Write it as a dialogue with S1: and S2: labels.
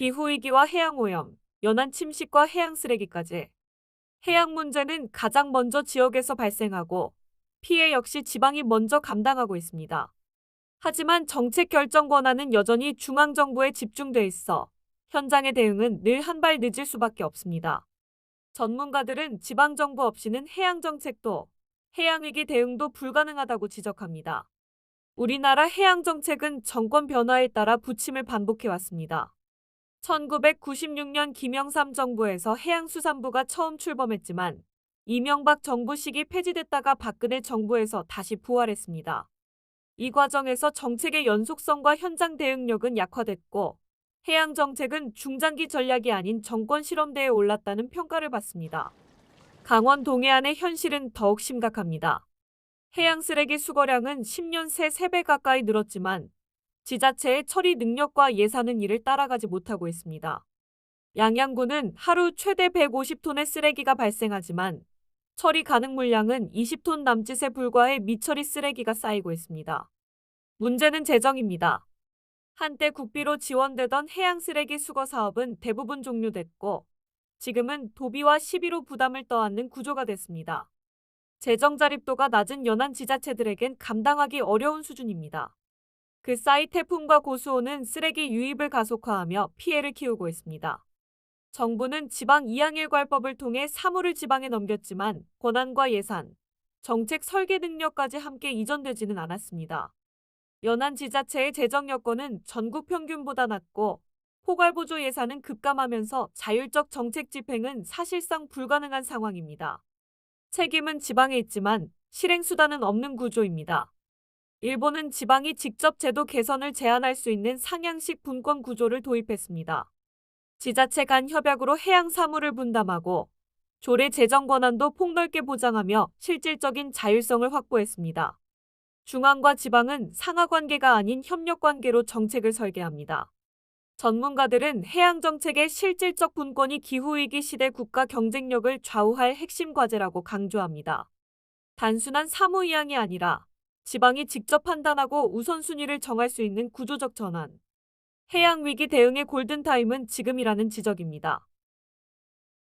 S1: 기후위기와 해양오염, 연안 침식과 해양 쓰레기까지. 해양 문제는 가장 먼저 지역에서 발생하고 피해 역시 지방이 먼저 감당하고 있습니다. 하지만 정책 결정 권한은 여전히 중앙정부에 집중돼 있어 현장의 대응은 늘 한 발 늦을 수밖에 없습니다. 전문가들은 지방정부 없이는 해양정책도 해양위기 대응도 불가능하다고 지적합니다. 우리나라 해양정책은 정권 변화에 따라 부침을 반복해왔습니다. 1996년 김영삼 정부에서 해양수산부가 처음 출범했지만 이명박 정부 시기 폐지됐다가 박근혜 정부에서 다시 부활했습니다. 이 과정에서 정책의 연속성과 현장 대응력은 약화됐고 해양 정책은 중장기 전략이 아닌 정권 실험대에 올랐다는 평가를 받습니다. 강원 동해안의 현실은 더욱 심각합니다. 해양 쓰레기 수거량은 10년 새 3배 가까이 늘었지만 지자체의 처리 능력과 예산은 이를 따라가지 못하고 있습니다. 양양구는 하루 최대 150톤의 쓰레기가 발생하지만 처리 가능 물량은 20톤 남짓에 불과해 미처리 쓰레기가 쌓이고 있습니다. 문제는 재정입니다. 한때 국비로 지원되던 해양 쓰레기 수거 사업은 대부분 종료됐고 지금은 도비와 시비로 부담을 떠안는 구조가 됐습니다. 재정 자립도가 낮은 연안 지자체들에겐 감당하기 어려운 수준입니다. 그 사이 태풍과 고수오는 쓰레기 유입을 가속화하며 피해를 키우고 있습니다. 정부는 지방 이양일괄법을 통해 사무를 지방에 넘겼지만 권한과 예산, 정책 설계 능력까지 함께 이전되지는 않았습니다. 연안 지자체의 재정 여건은 전국 평균보다 낮고 포괄보조 예산은 급감하면서 자율적 정책 집행은 사실상 불가능한 상황입니다. 책임은 지방에 있지만 실행 수단은 없는 구조입니다. 일본은 지방이 직접 제도 개선을 제안할 수 있는 상향식 분권 구조를 도입했습니다. 지자체 간 협약으로 해양 사무를 분담하고 조례 재정 권한도 폭넓게 보장하며 실질적인 자율성을 확보했습니다. 중앙과 지방은 상하 관계가 아닌 협력 관계로 정책을 설계합니다. 전문가들은 해양 정책의 실질적 분권이 기후위기 시대 국가 경쟁력을 좌우할 핵심 과제라고 강조합니다. 단순한 사무이양이 아니라 지방이 직접 판단하고 우선순위를 정할 수 있는 구조적 전환. 해양 위기 대응의 골든타임은 지금이라는 지적입니다.